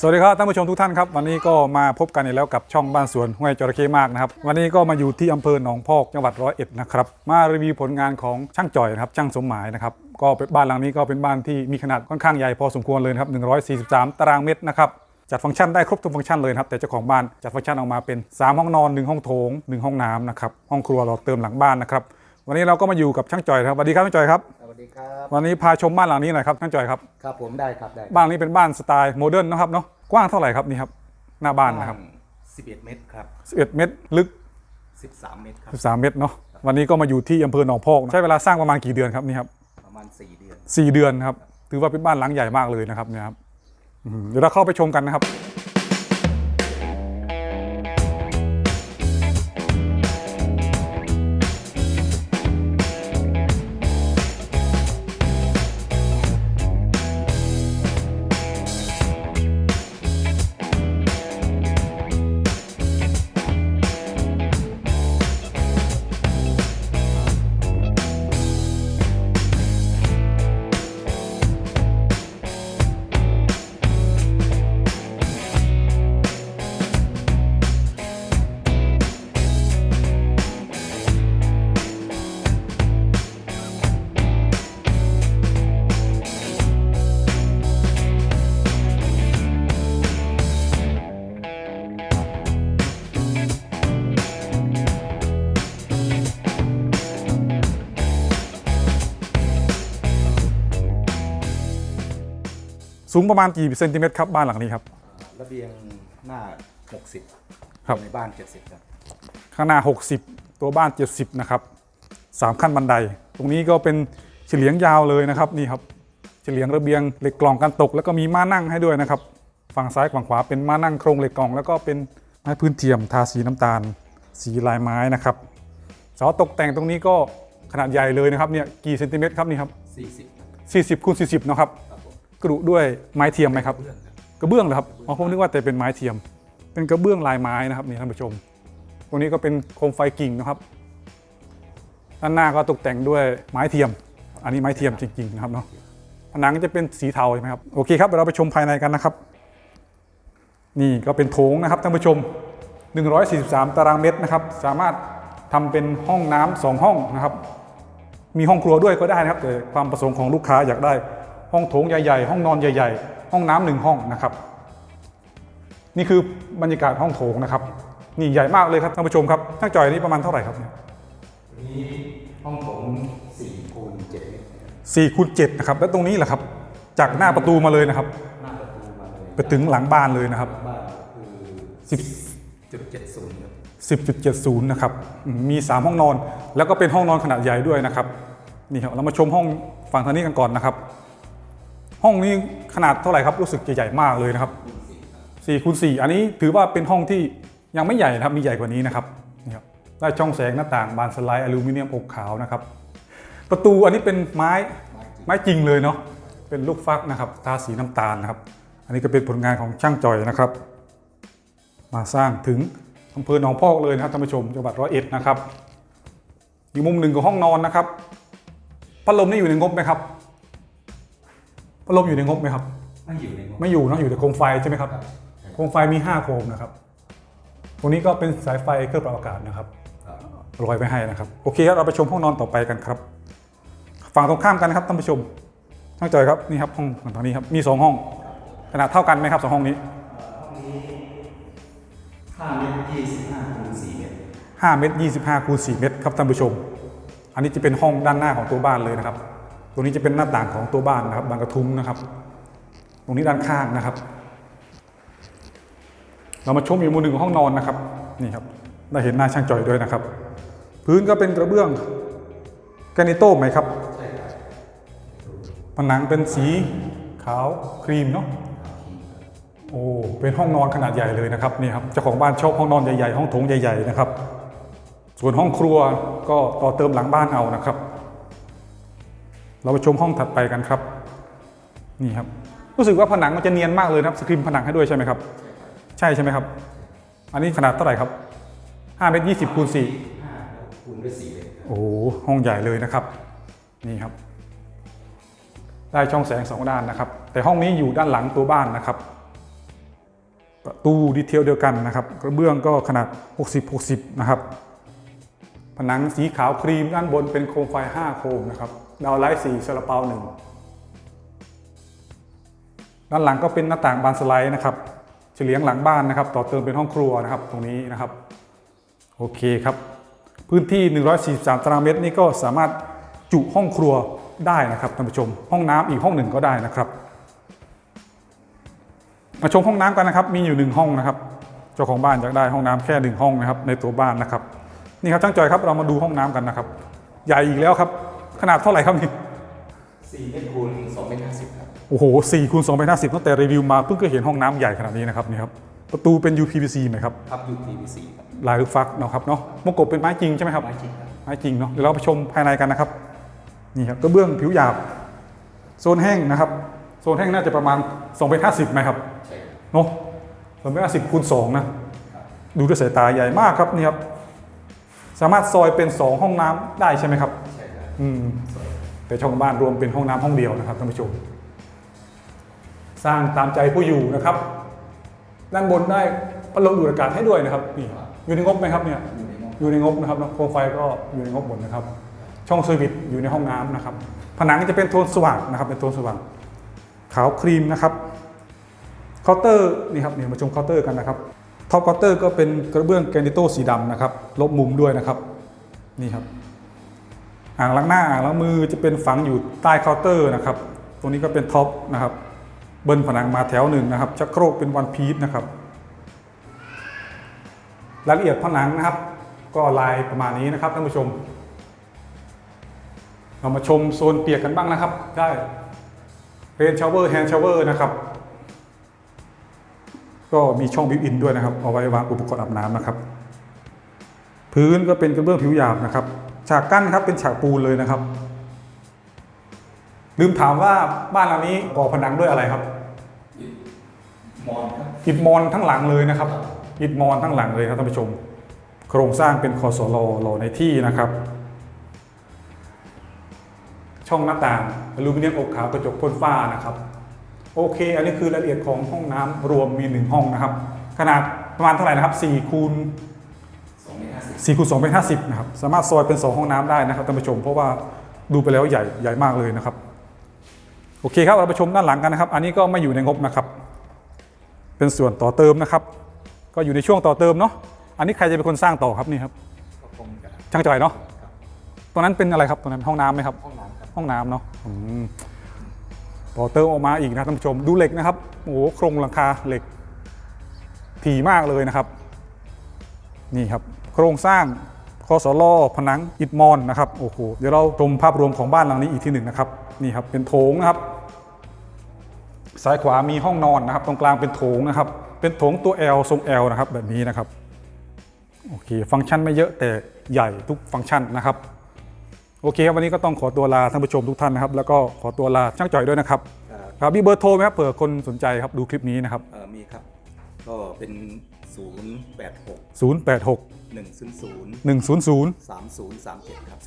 สวัสดีครับท่านผู้ชมทุกท่านครับวันนี้ก็มาพบกันอีกแล้วกับช่องบ้านสวนห้วยจระเข้มากนะครับวันนี้ก็มาอยู่ที่อำเภอหนองพอกจังหวัดร้อยเอ็ดนะครับมารีวิวผลงานของช่างจ่อยนะครับช่างสมหมายนะครับก็เป็นบ้านหลังนี้ก็เป็นบ้านที่มีขนาดค่อนข้างใหญ่พอสมควรเลยนะครับ143 ตารางเมตรนะครับจัดฟังก์ชันได้ครบทุกฟังก์ชันเลยครับแต่เจ้าของบ้านจัดฟังก์ชันออกมาเป็น 3 ห้องนอน 1 ห้องโถง 1 ห้องน้ำนะครับห้องครัวเราเติมหลังบ้านนะครับวันนี้เราก็มาอยู่กับช่างจ่อยครับสวัสดีครับช่างจ่อยครับ ครับวันนี้พาชมบ้านหลังนี้หน่อยครับช่างจ่อยครับ ครับผมได้ครับได้บ้านนี้เป็นบ้านสไตล์โมเดิร์นนะครับเนาะกว้างเท่าไหร่ครับนี่ครับหน้าบ้านนะครับ11 เมตรครับ 11 เมตรลึก 13 เมตรครับ13 เมตรเนาะวันนี้ก็มาอยู่ที่อำเภอหนองพอกใช้เวลาสร้างประมาณกี่เดือนครับนี่ครับประมาณ 4 เดือน 4 เดือนครับถือว่าเป็นบ้านหลังใหญ่มากเลยนะครับเนี่ยครับอืมเดี๋ยวเราเข้าไปชมกันนะครับ สูงประมาณกี่เซนติเมตรครับบ้านหลังนี้ครับ ระเบียงหน้า 60ครับ ในบ้าน 70ครับข้างหน้า 60 ตัวบ้าน 70 นะครับสามขั้นบันได ตรงนี้ก็เป็นเฉลียงยาวเลยนะครับนี่ครับ เฉลียงระเบียงเหล็กกล่องกันตก แล้วก็มีม้านั่งให้ด้วยนะครับ ฝั่งซ้ายฝั่งขวาเป็นม้านั่งโครงเหล็กกล่อง แล้วก็เป็นไม้พื้นเทียมทาสีน้ำตาล สีลายไม้นะครับเสาตกแต่งตรงนี้ก็ขนาดใหญ่เลยนะครับเนี่ยกี่เซนติเมตรครับนี่ครับ40ครับ40คูณ40 นะครับครับผม กรุด้วยไม้เทียมไหมครับ กระเบื้องเหรอครับอ๋อผมนึกว่าแต่เป็นไม้เทียม เป็นกระเบื้องลายไม้นะครับนี่ท่านผู้ชม ตรงนี้ก็เป็นโคมไฟกิ่งนะครับด้านหน้าก็ตกแต่งด้วยไม้เทียม อันนี้ไม้เทียมจริงๆนะครับเนาะผนังจะเป็นสีเทาใช่ไหมครับโอเคครับเดี๋ยวเราไปชมภายในกันนะครับ นี่ก็เป็นโถงนะครับท่านผู้ชม 143 ตารางเมตรนะครับ สามารถทำเป็นห้องน้ำสองห้องนะครับ มีห้องครัวด้วยก็ได้นะครับแต่ความประสงค์ของลูกค้าอยากได้ ห้องโถงใหญ่ๆ ห้องนอนใหญ่ๆ ห้องน้ำหนึ่งห้องนะครับ นี่คือบรรยากาศห้องโถงนะครับ นี่ใหญ่มากเลยครับท่านผู้ชมครับช่างจอยนี่ประมาณเท่าไหร่ครับเนี่ยนี้ห้องโถง4คูณ7เมตรนะครับสี่คูณเจ็ดนะครับแล้วตรงนี้แหละครับ จากหน้าประตูมาเลยนะครับ หน้าประตูมาเลยไปถึงหลังบ้านเลยนะครับบ้านคือสิบจุด70ครับ10.70 นะครับอืมมี 3 ห้องนอน แล้วก็เป็นห้องนอนขนาดใหญ่ด้วยนะครับ นี่ครับ เรามาชมห้องฝั่งทางนี้กันก่อนนะครับ ห้องนี้ขนาดเท่าไหร่ครับรู้สึกจะใหญ่มากเลยนะครับ4คูณ4อันนี้ถือว่าเป็นห้องที่ยังไม่ใหญ่นะครับมีใหญ่กว่านี้นะครับนี่ครับได้ช่องแสงหน้าต่างบานสไลด์อลูมิเนียมอกขาวนะครับ ประตูอันนี้เป็นไม้ไม้จริงเลยเนาะเป็นลูกฟักนะครับทาสีน้ำตาลนะครับ อันนี้ก็เป็นผลงานของช่างจอยนะครับ มาสร้างถึงอำเภอหนองพอกเลยนะครับท่านผู้ชมจังหวัดร้อยเอ็ดนะครับอีกมุมหนึ่งของห้องนอนนะครับพัดลมนี่อยู่ในงบไหมครับ พัดลมอยู่ในงบไหมครับ ไม่อยู่ในงบ ไม่อยู่เนอะอยู่แต่โคมไฟใช่ไหมครับ โคมไฟมี 5 โคมนะครับ ตรงนี้ก็เป็นสายไฟเครื่องปรับอากาศนะครับครับลอยไปให้นะครับ โอเคครับเราไปชมห้องนอนต่อไปกันครับ ฝั่งตรงข้ามกันนะครับท่านผู้ชมช่างจอยครับนี่ครับห้องฝั่งทางนี้ครับมีสองห้อง ขนาดเท่ากันไหมครับสองห้องนี้5เมตร25คูณ4เมตร5เมตร25คูณ4เมตรครับท่านผู้ชม อันนี้จะเป็นห้องด้านหน้าของตัวบ้านเลยนะครับ ตรงนี้จะเป็นหน้าต่างของตัวบ้านนะครับบานกระทุ้งนะครับ ตรงนี้ด้านข้างนะครับ เรามาชมอีกมุมหนึ่งของห้องนอนนะครับนี่ครับได้เห็นหน้าช่างจ่อยด้วยนะครับ พื้นก็เป็นกระเบื้องแกรนิโต้ไหมครับใช่ครับผนังเป็นสีขาวครีมเนาะโอ้เป็นห้องนอนขนาดใหญ่เลยนะครับนี่ครับเจ้าของบ้านชอบห้องนอนใหญ่ๆห้องโถงใหญ่ ๆนะครับ ส่วนห้องครัวก็ต่อเติมหลังบ้านเอานะครับ เราไปชมห้องถัดไปกันครับ นี่ครับ รู้สึกว่าผนังมันจะเนียนมากเลยนะครับสกรีนผนังให้ด้วยใช่ไหมครับ ใช่ใช่ไหมครับ อันนี้ขนาดเท่าไหร่ครับ5เมตร20คูณ4 5คูณด้วย4เมตรครับโอ้โหห้องใหญ่เลยนะครับ นี่ครับ ได้ช่องแสงสองด้านนะครับ แต่ห้องนี้อยู่ด้านหลังตัวบ้านนะครับประตูดีเทลเดียวกันนะครับ กระเบื้องก็ขนาด 60 60 นะครับ ผนังสีขาวครีมด้านบนเป็นโคมไฟ 5 โคมนะครับ ดาวไลท์สีซาลาเปาหนึ่งด้านหลังก็เป็นหน้าต่างบานสไลด์นะครับเฉลียงหลังบ้านนะครับ ต่อเติมเป็นห้องครัวนะครับ ตรงนี้นะครับ โอเคครับ พื้นที่ 143 ตารางเมตรนี่ก็สามารถจุห้องครัวได้นะครับท่านผู้ชม ห้องน้ำอีกห้องหนึ่งก็ได้นะครับมาชมห้องน้ำกันนะครับ มีอยู่หนึ่งห้องนะครับ เจ้าของบ้านอยากได้ห้องน้ำแค่หนึ่งห้องนะครับ ในตัวบ้านนะครับ นี่ครับช่างจอยครับเรามาดูห้องน้ำกันนะครับ ใหญ่อีกแล้วครับ ขนาดเท่าไหร่ครับนี่4เมตรคูณ2เมตร50ครับโอ้โหสี่คูณสองเป็นห้าสิบตั้งแต่รีวิวมาเพิ่งเคยเห็นห้องน้ำใหญ่ขนาดนี้นะครับนี่ครับประตูเป็น UPVC ไหมครับพับยู PVC ครับลายลูกฟักเนาะครับเนาะมงกบเป็นไม้จริงใช่ไหมครับไม้จริงครับไม้จริงเนาะเดี๋ยวเราไปชมภายในกันนะครับนี่ครับกระเบื้องผิวหยาบโซนแห้งนะครับโซนแห้งน่าจะประมาณ2เป็น50ไหมครับใช่ครับเนาะสองเป็นห้าสิบคูณสองนะดูด้วยสายตาใหญ่มากครับนี่ครับสามารถซอยเป็น 2 ห้องน้ำได้ใช่ไหมครับใช่ครับ อืมแต่ช่องบ้านรวมเป็นห้องน้ำห้องเดียวนะครับท่านผู้ชม สร้างตามใจผู้อยู่นะครับ ด้านบนได้พัดลมดูดอากาศให้ด้วยนะครับนี่อยู่ในงบไหมครับเนี่ยอยู่ในห้องอยู่ในงบนะครับแล้วโคมไฟก็อยู่ในงบหมดนะครับ ช่องเซอร์วิสอยู่ในห้องน้ำนะครับ ผนังจะเป็นโทนสว่างนะครับเป็นโทนสว่างขาวครีมนะครับเคาน์เตอร์นี่ครับนี่มาชมเคาน์เตอร์กันนะครับท็อปเคาน์เตอร์ก็เป็นกระเบื้องแกรนิโตสีดำนะครับลบมุมด้วยนะครับนี่ครับ อ่างล้างหน้าอ่างล้างมือจะเป็นฝังอยู่ใต้เคาน์เตอร์นะครับ ตรงนี้ก็เป็นท็อปนะครับ เบิ้ลผนังมาแถวหนึ่งนะครับชักโครกเป็นวันพีซนะครับ รายละเอียดผนังนะครับ ก็ลายประมาณนี้นะครับท่านผู้ชม เรามาชมโซนเปียกกันบ้างนะครับ ได้เรนชาวเวอร์แฮนด์ชาวเวอร์นะครับ ก็มีช่องบิวอินด้วยนะครับ เอาไว้วางอุปกรณ์อาบน้ำนะครับ พื้นก็เป็นกระเบื้องผิวหยาบนะครับ ฉากกั้นครับเป็นฉากปูนเลยนะครับ ลืมถามว่าบ้านหลังนี้ก่อผนังด้วยอะไรครับมอนครับอิฐมอนทั้งหลังเลยนะครับอิฐมอนทั้งหลังเลยครับท่านผู้ชม โครงสร้างเป็นคอสโลโลในที่นะครับ ช่องหน้าต่างอลูมิเนียมอบขาวกระจกพ่นฝ้านะครับ โอเค อันนี้คือรายละเอียดของห้องน้ำรวมมีหนึ่งห้องนะครับ ขนาดประมาณเท่าไหร่นะครับ4คูณ2เมตร50 4คูณ2เป็น 50 นะครับ สามารถซอยเป็น 2 ห้องน้ำได้นะครับท่านผู้ชม เพราะว่าดูไปแล้วใหญ่ใหญ่มากเลยนะครับ โอเคครับเราไปชมด้านหลังกันนะครับ อันนี้ก็ไม่อยู่ในงบนะครับ เป็นส่วนต่อเติมนะครับ ก็อยู่ในช่วงต่อเติมเนาะ อันนี้ใครจะเป็นคนสร้างต่อครับนี่ครับก็คงจะช่างจ่อยเนาะครับตรงนั้นเป็นอะไรครับตรงนั้นห้องน้ำไหมครับ ห้องน้ำครับห้องน้ำเนาะอืมต่อเติมออกมาอีกนะท่านผู้ชม ดูเหล็กนะครับ โอ้โหโครงหลังคาเหล็กถี่มากเลยนะครับ นี่ครับ โครงสร้างคอสลอผนังอิฐมอนนะครับโอ้โหเดี๋ยวเราชมภาพรวมของบ้านหลังนี้อีกทีหนึ่งนะครับนี่ครับเป็นโถงนะครับซ้ายขวามีห้องนอนนะครับ ตรงกลางเป็นโถงนะครับ เป็นโถงตัว L ทรง L นะครับ แบบนี้นะครับโอเค ฟังก์ชันไม่เยอะแต่ใหญ่ทุกฟังก์ชันนะครับโอเคครับวันนี้ก็ต้องขอตัวลาท่านผู้ชมทุกท่านนะครับ แล้วก็ขอตัวลาช่างจ่อยด้วยนะครับครับครับมีเบอร์โทรไหมครับเผื่อคนสนใจครับดูคลิปนี้นะครับเอ่อมีครับ ก็เป็น 086 086 100 100 3037ครับ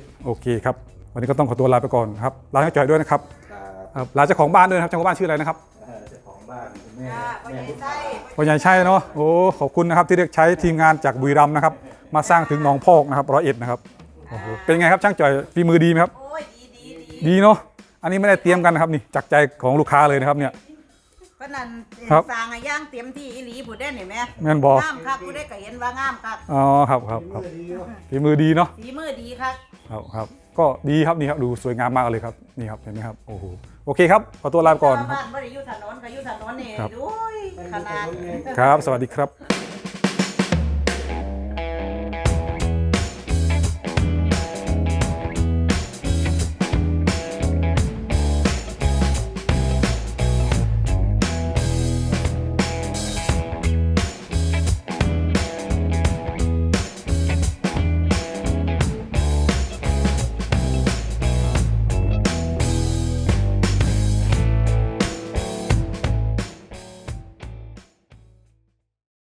3037 โอเคครับ วันนี้ก็ต้องขอตัวลาไปก่อนครับลาช่างจ่อยด้วยนะครับครับครับลาเจ้าของบ้านด้วยนะครับเจ้าของบ้านชื่ออะไรนะครับเอ่อเจ้าของบ้านคุณแม่ค่ะพ่อใหญ่ไส้พ่อใหญ่ใช่เนาะโอ้ขอบคุณนะครับที่เรียกใช้ทีมงานจากบุรีรัมย์นะครับมาสร้างถึงหนองพอกนะครับร้อยเอ็ดนะครับโอ้โหเป็นไงครับช่างจ่อยฝีมือดีไหมครับ โอ้ยดีดีดีดีเนาะ อันนี้ไม่ได้เตรียมกันนะครับนี่จากใจของลูกค้าเลยนะครับเนี่ย เพราะนั้นครับสร้างอะย่างเตรียมที่อีหลีผู้ได้เห็นไหมแม่นบองามคักผู้ได้ก็เห็นว่างามคักอ๋อครับครับครับฝีมือดีเนาะฝีมือดีคัก ครับครับ ก็ดีครับนี่ครับดูสวยงามมากเลยครับนี่ครับเห็นไหมครับโอ้โหโอเคครับขอตัวลาไปก่อนครับ บ้านบ่ได้อยู่ถนนก็อยู่ถนนนี่ครับดูยขนาด ครับ สวัสดีครับ